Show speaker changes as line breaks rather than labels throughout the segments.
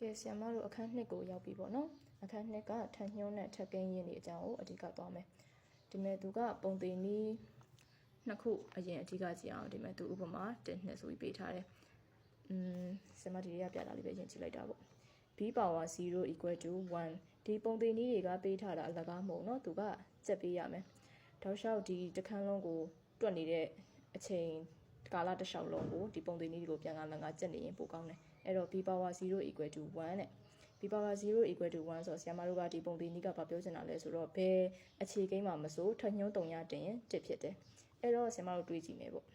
ကဲဆရာမတို့အခန်း2ကိုရောက်ပြီပေါ့နော်အခန်း2ကထန်ညှိုးနဲ့ထက်ကင်းရင်းတွေအကြောင်းကိုအဓိကသွားမယ်ဒီမဲ့သူကပုံသိနီးနှစ်ခုအရင်အဓိကကြည့်အောင်ဒီမဲ့သူဥပမာ1နှစ်ဆိုပြီးပေးထားတယ်อืมဆရာမဒီရပြတာလေးပဲရင်ကြည့်လိုက်တာပေါ့ b power 0 equal to 1ဒီပုံသိနီးတွေကပေးထားတာအလကားမဟုတ်နော်သူကစက်ပေးရမယ်ထောက်လျှောက်ဒီတခန်းလုံးကိုတွက်နေတဲ့အချိန် ကာလတစ်လျှောက်လုံးကိုဒီပုံသေးနီးတွေကိုပြန်ကလန်ကကြက်နေရင်ပိုကောင်းတယ်အဲ့တော့ b power 0 equal to 1တဲ့ b power 0 equal to 1ဆိုတော့ဆရာမတို့ကဒီပုံသေးနီးကဘာပြောချင်တာလဲဆိုတော့ဘယ်အခြေကိန်းမှာမဆိုထညွှန်းတုံရတင်ရင်တစ်ဖြစ်တယ်အဲ့တော့ဆရာမတို့တွေးကြည့်မယ်ပေါ့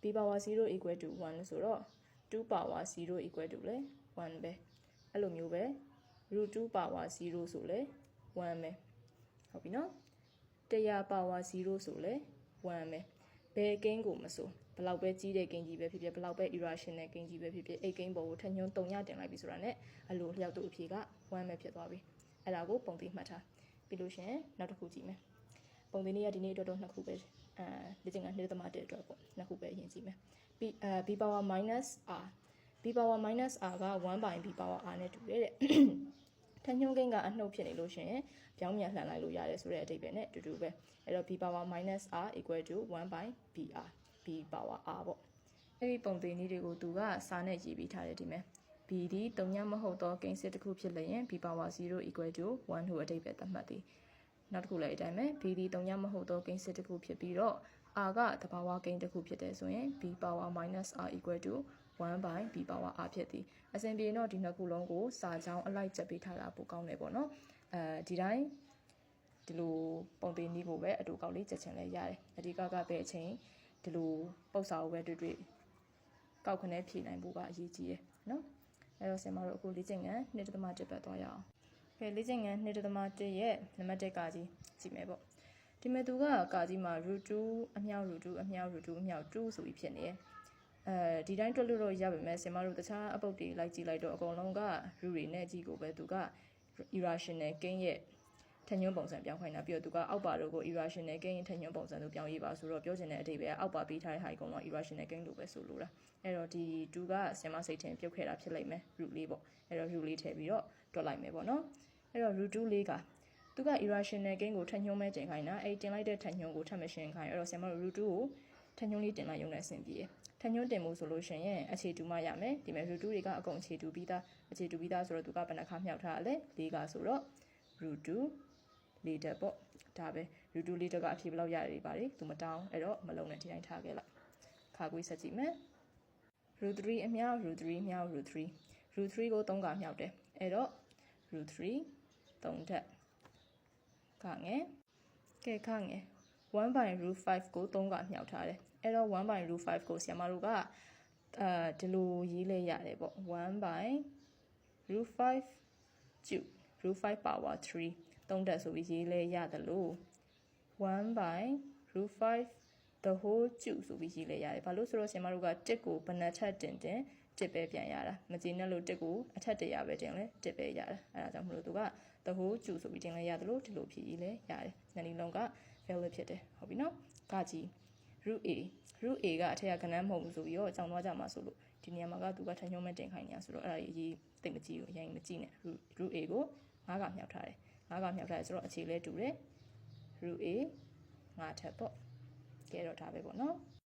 b power 0 equal to 1ဆိုတော့2 power 0 equal to လဲ1ပဲအဲ့လိုမျိုးပဲ root 2 power 0ဆိုလဲ1ပဲဟုတ်ပြီနော်100 power 0ဆိုလဲ1ပဲ ဘယ်ကိန်းကိုမဆိုဘလောက်ပဲကြီးတဲ့ကိန်းကြီးပဲဖြစ်ဖြစ်ဘလောက်ပဲ irrational ကိန်းကြီးပဲဖြစ်ဖြစ်အဲ့ကိန်းပေါ်ကိုထညွန်းတုံရတင်လိုက်ပြီဆိုတာ ਨੇ အလိုလျောက်သူအဖြေက1ပဲဖြစ်သွားပြီအဲ့ဒါကိုပုံသေးမှတ်ထားပြီးလို့ရှရင်နောက်တစ်ခုကြည့်မယ်ပုံသေးလေးကဒီနေ့အတွက်တော့နှစ်ခုပဲအဲလေ့ကျင့်ခန်းနှစ်သမတဲ့အတွက်ပေါ့နှစ်ခုပဲရင်ကြည့်မယ် b အဲ b power minus r b power minus r က1 by b power r နဲ့တူတယ်တဲ့ ထညွန်းကိန်းကအနှုတ်ဖြစ်နေလို့ရှရင်ပြောင်းပြန်လှန်လိုက်လို့ရတယ်ဆိုတဲ့အဓိပ္ပာယ်နဲ့အတူတူပဲအဲ့တော့ b power minus r equal to 1 by br b power r ပေါ့အဲ့ဒီပုံသေးနည်းတွေကိုသူကစာနဲ့ရေးပြီးထားတယ်ဒီမဲ့ b ဒီတုံညမဟုတ်သောကိန်းစစ်တစ်ခုဖြစ်လျင် b power 0 equal to 1ဟုအဓိပ္ပာယ်သတ်မှတ်သည်နောက်တစ်ခုလည်းအတိုင်းပဲ b ဒီတုံညမဟုတ်သောကိန်းစစ်တစ်ခုဖြစ်ပြီးတော့ r ကတဘာဝကိန်းတစ်ခုဖြစ်တယ်ဆိုရင် b power minus r equal to 1 by b power r ဖြစ်သည်အစဉ်ပြေတော့ဒီနှစ်ခုလုံးကိုစာကြောင်းအလိုက်ချက်ပေးထားတာပိုကောင်းတယ်ပေါ့နော်အဲဒီတိုင်းဒီလိုပုံသေးနည်းကိုပဲအတူကောက်လေးချက်ချင်လဲရတယ်အဓိကကပဲအချိန်ဒီလိုပုတ်စာကိုပဲတွေ့တွေ့ကောက်ခနဲ့ဖြည့်နိုင်ဖို့ကအရေးကြီးတယ်နော်အဲတော့ဆင်မတို့အခုလေ့ကျင့်ခန်း2.1ပတ်သွားရအောင်ကဲလေ့ကျင့်ခန်း2.1ရဲ့နံပါတ်1ကကြီးကြည့်မယ်ပေါ့ဒီမဲ့သူကကာကြီးမှာ root 2အမြောက် root 2အမြောက် root 2အမြောက်2ဆိုပြီးဖြစ်နေတယ် အဲဒီတိုင်းတွက်လို့တော့ရပါမယ်ဆင်မတို့တခြားအပုတ်တွေလိုက်ကြည့်လိုက်တော့အကုန်လုံးက root တွေနဲ့ကြီးကိုပဲသူက irrational ကိန်းရဲ့ထညွန်းပုံစံပြောင်းခိုင်းတာပြီးတော့သူကအောက်ပါတို့ကို irrational gain ထညွန်းပုံစံတို့ပြောင်းရေးပါဆိုတော့ပြောချင်တဲ့အဓိပ္ပာယ်အောက်ပါပေးထားတဲ့ဟာအကုန်လုံး irrational gain လို့ပဲဆိုလိုတာအဲ့တော့ဒီ2ကဆင်မစိတ်ထင်ပြုတ်ခဲ့တာဖြစ်လိမ့်မယ် root လေးပေါ့အဲ့တော့ root လေးထည့်ပြီးတော့တွက်လိုက်မယ်ပေါ့နော်အဲ့တော့ root 2လေးကသူက irrational gain ကိုထညွန်းမဲတင်ခိုင်းတာအဲ့တင်လိုက်တဲ့ထညွန်းကိုထပ်မရှင်းခိုင်းအဲ့တော့ဆင်မတို့ root 2ကိုထညွန်းလေးတင်လိုက်ရုံနဲ့ဆင်ပြေတယ် ထညွန်းတင်မှုဆိုလို့ရှိရင်အခြေတူမှရမယ်ဒီမဲ့ root 2တွေကအကုန်အခြေတူပြီးသားအခြေတူပြီးသားဆိုတော့သူကဘယ်နှခါမြောက်ထားလဲ၄ကဆိုတော့ root 2လေးတက်ပေါ့ဒါပဲ root 2လေးတက်ကအဖြေဘယ်လောက်ရတယ်ပါလေသူမတောင်းအဲ့တော့မလုံးနဲ့ဒီတိုင်းထားခဲ့လိုက်ခါကွေးဆက်ကြည့်မယ် root 3အမြောက် root 3မြောက် root 3 root 3ကို3ကမြောက်တယ်အဲ့တော့ root 3 3တက်ခငယ်ကဲခငယ်1 by root 5ကို3ကမြောက်ထားတယ် အဲ့တော့1 by root 5ကိုဆရာမတို့ကအဲဒီလိုရေးလဲရတယ်ပေါ့1 by root 5 cube root 5 power 3 3တက်ဆိုပြီးရေးလဲရတယ်လို့1 by root 5 the whole cube ဆိုပြီးရေးလဲရတယ်ဘာလို့ဆိုတော့ဆင်မတို့က1ကိုဘယ်နှချက်တင်တင်1ပဲပြန်ရတာမကြည့်နဲ့လို့1ကိုအထက်100ပဲတင်လဲ1ပဲရတာအဲဒါကြောင့်မလို့သူက the whole cube ဆိုပြီးတင်လဲရတယ်လို့ဒီလိုဖြစ်ရေးလဲရတယ်ညနေလုံးက value ဖြစ်တယ်ဟုတ်ပြီနော်ကကြည့် root a root a ကအထက်ကကဏ္ဍမဟုတ်ဘူးဆိုပြီးတော့အကြောင်းသွားကြမှာဆိုလို့ဒီနေရာမှာကသူကထညုံးမဲ့တင်ခိုင်းနေတာဆိုတော့အဲ့ဒါကြီးသိမကြည့်ဘူးအရင်မကြည့်နဲ့ root a ကို9ကမြောက်ထားတယ်9ကမြောက်ထားတယ်ဆိုတော့အခြေလဲတူတယ် root a 9ထပ်ပေါ့ကဲတော့ဒါပဲပေါ့နော်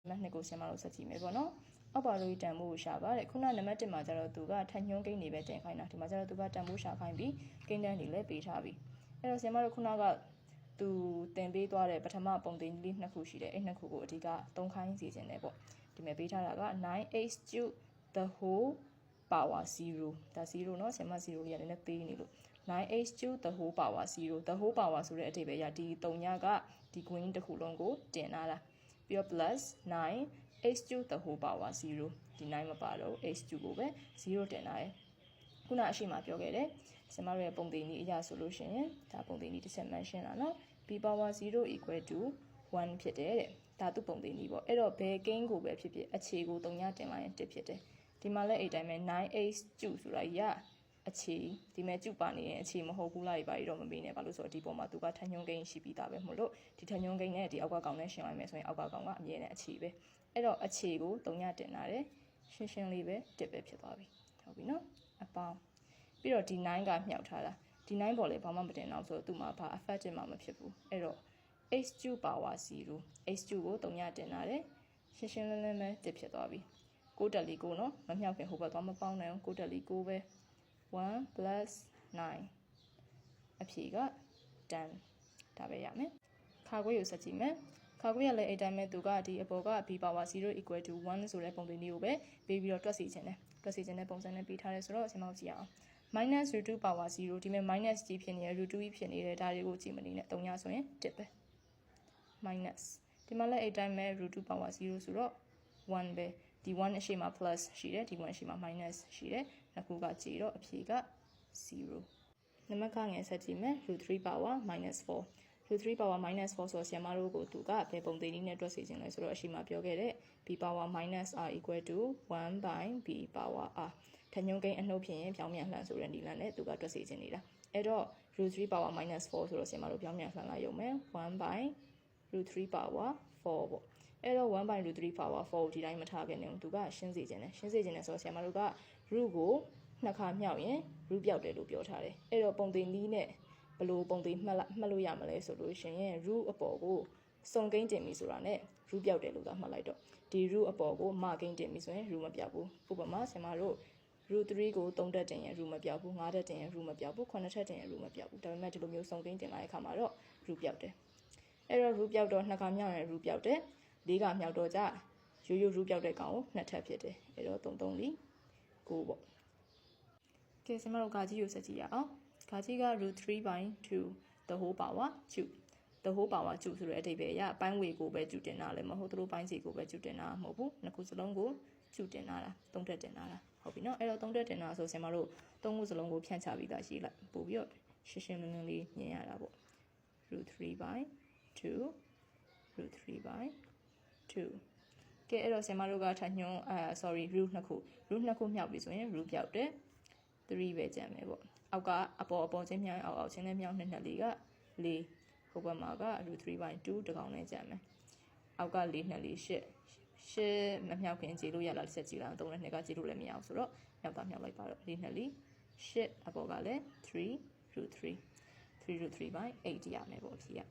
နံပါတ်2ကိုရှင်းမလို့ဆက်ကြည့်မယ်ပေါ့နော်အောက်ပါလို့တန်ဖိုးကိုရှာပါတယ်ခုနနံပါတ်1မှာကျတော့သူကထညွန်းကိန်းတွေပဲတင်ခိုင်းတာဒီမှာကျတော့သူကတန်ဖိုးရှာခိုင်းပြီးကိန်းတန်းတွေလည်းပေးထားပြီအဲ့တော့ရှင်းမတို့ခုနက သူတင်ပေးသွားတဲ့ပထမပုံသင်လေးနှစ်ခုရှိတယ်အဲ့နှစ်ခုကိုအဓိကသုံးခိုင်းစီခြင်းတယ်ပေါ့ဒီမှာပေးထားတာက 9h cube the whole power 0ဒါ0เนาะဆင်မ0လေးရတယ်လည်းသေးနေလို့ 9h cube the whole power 0 the whole power ဆိုတဲ့အဓိပ္ပာယ်ရဒီ3ညကဒီ green တစ်ခုလုံးကိုတင်လာတာပြီးတော့ plus 9 h cube the whole power 0ဒီ9မပါတော့ h cube ကိုပဲ0တင်လာတယ်ခုနအရှိမပြောခဲ့တယ်ဆင်မရဲ့ပုံသင်နည်းအရာဆိုလို့ရှိရင်ဒါပုံသင်နည်းတစ်ချက်မှန်ရှင်းတာเนาะ b power 0 equal to 1ဖြစ်တယ်တဲ့ဒါသူပုံသင်နည်းပေါ့အဲ့တော့ဘယ်ကိန်းကိုပဲဖြစ်ဖြစ်အခြေကို3ညတင်လိုက်ရင်1ဖြစ်တယ်ဒီမှာလည်းအဲ့တိုင်းပဲ 9h ကျုဆိုတာကြီးကအခြေဒီမဲ့ကျုပါနေရင်အခြေမဟုတ်ဘူးလားဒီပါရီတော့မမေးနဲ့ဘာလို့ဆိုတော့ဒီပုံမှာသူကထညွန်းကိန်းရှိပြီးသားပဲမို့လို့ဒီထညွန်းကိန်းနဲ့ဒီအောက်ကကောင်နဲ့ရှင်းလိုက်မယ်ဆိုရင်အောက်ကကောင်ကအမြဲတမ်းအခြေပဲအဲ့တော့အခြေကို3ညတင်လာတယ်ရှင်းရှင်းလေးပဲတစ်ပဲဖြစ်သွားပြီဟုတ်ပြီနော်အပေါင်းပြီးတော့ဒီ9ကမြောက်ထားတာ ဒီ9ပေါ်လေဘာမှမတင်တော့ဆိုတော့သူ့မှာဘာ effective မှမဖြစ်ဘူးအဲ့တော့ h2 power 0 h2 ကို3ညတင်လာတယ်ရှင်းရှင်းလင်းလင်းပဲတစ်ဖြစ်သွားပြီ6တက်လီ6နော်မမြောက်ခင်ဟိုဘက်သွားမပေါင်းနိုင်ဘူး6တက်လီ6ပဲ1 9အဖြေက10ဒါပဲရမယ်ခါခွေးကိုဆက်ကြည့်မယ်ခါခွေးကလည်းအဲ့တိုင်းပဲသူကဒီအပေါ်က b power 0 equal to 1ဆိုတဲ့ပုံသင်လေးကိုပဲပေးပြီးတော့တွက်စီခြင်းတယ်တွက်စီခြင်းတဲ့ပုံစံနဲ့ပေးထားတယ်ဆိုတော့အစမောက်ကြည့်အောင် minus root 2 power 0ဒီမဲ့ minus ကြီးဖြစ်နေရ root 2ကြီးဖြစ်နေတယ်ဒါတွေကိုကြည့်မနေနဲ့3ညဆိုရင်1ပဲ minus ဒီမှာလည်းအဲ့တိုင်းပဲ root 2 power 0ဆိုတော့1ပဲဒီ1အရှိမ plus ရှိတယ်ဒီ1အရှိမ minus ရှိတယ်နှစ်ခုကကြည့်တော့အဖြေက0နံပါတ်ကငယ်ဆက်ကြည့်မယ် root 3 power minus 4 root 3 power minus 4ဆိုတော့ဆရာမတို့ကိုသူကဘယ်ပုံသေးနည်းနဲ့တွက်စီခြင်းလဲဆိုတော့အရှိမပြောခဲ့တဲ့ b power minus r equal to 1 by b power r ထညုံကိန်းအနှုတ်ဖြစ်ရင်ပြောင်းပြန်လှန်ဆိုတဲ့ဒီလန်နဲ့သူကတွက်စီခြင်းနေတာအဲ့တော့ root 3 power minus 4ဆိုတော့ဆရာမတို့ပြောင်းပြန်လှန်လိုက်ရုံပဲ1 by root 3 power 4ပေါ့အဲ့တော့1 by root 3 power 4ကိုဒီတိုင်းမထားခင်နေသူကရှင်းစေခြင်းနဲ့ရှင်းစေခြင်းနဲ့ဆိုတော့ဆရာမတို့က root ကိုနှစ်ခါမြောက်ရင် root ပြောက်တယ်လို့ပြောထားတယ်အဲ့တော့ပုံသင်နည်းနဲ့ ဘယ်လိုပုံသင်မှတ်လိုက်မှတ်လို့ရမလဲဆိုလို့ရှိရင် root အပေါ်ကိုစုံကိန်းတင်ပြီဆိုတာနဲ့ root ပြောက်တယ်လို့သာမှတ်လိုက်တော့ဒီ root အပေါ်ကိုမကိန်းတင်ပြီဆိုရင် root မပြောက်ဘူးဥပမာဆရာမတို့ root 3ကို3တက်တင်ရင် root မပြောက်ဘူး5တက်တင်ရင် root မပြောက်ဘူး9တက်တင်ရင် root မပြောက်ဘူးဒါပေမဲ့ဒီလိုမျိုးစုံကိန်းတင်လိုက်တဲ့အခါမှာတော့ root ပြောက်တယ်အဲ့တော့ root ပြောက်တော့နှစ်ခါမြောက်ရင် root ပြောက်တယ်လေးခါမြောက်တော့ကြရိုးရိုး root ပြောက်တဲ့ကောင်ကိုနှစ်ထပ်ဖြစ်တယ်အဲ့တော့3 3လီ9ပေါ့ကဲဆရာမတို့ဂါကြီးကိုဆက်ကြည့်ရအောင် ဂါကြီးက root 3 by 2 the whole power 2 the whole power 2ဆိုတဲ့အဓိပ္ပာယ်အရပိုင်းဝေကိုပဲကျူတင်တာလည်းမဟုတ်သူတို့ပိုင်းစီကိုပဲကျူတင်တာမဟုတ်ဘူးနှစ်ခုစလုံးကိုကျူတင်တာလားသုံးတက်တင်တာလားဟုတ်ပြီနော်အဲ့တော့သုံးတက်တင်တာဆိုဆင်မတို့သုံးခုစလုံးကိုဖြန့်ချပြီးသားရှိလိုက်ပို့ပြီးတော့ရှင်းရှင်းလင်းလင်းလေးမြင်ရတာပေါ့ root 3 by 2 root 3 by 2ကဲအဲ့တော့ဆင်မတို့ကထညွန်းအာ sorry root နှစ်ခု root နှစ်ခုမြောက်ပြီဆိုရင် root ပြောက်တယ်3ပဲကျန်မယ်ပေါ့ အောက်ကအပေါ်အပေါ်ချင်းမြောက်အောက်အောက်ချင်းနဲ့မြောက်နှစ်နှစ်လေးက4ဟိုဘက်မှာက root 3 by 2တကောင်နဲ့ကျန်မယ်အောက်က4နှစ်လေး8 8မမြောက်ခင်ကြည့်လို့ရလားတစ်ချက်ကြည့်လိုက်အောင်3နဲ့2ကကြည့်လို့လည်းမရအောင်ဆိုတော့မြောက်တာမြောက်လိုက်ပါတော့4နှစ်လေး8အပေါ်ကလည်း3 root 3 3 root 3 by 8ရမယ်ပေါ့အဖြေက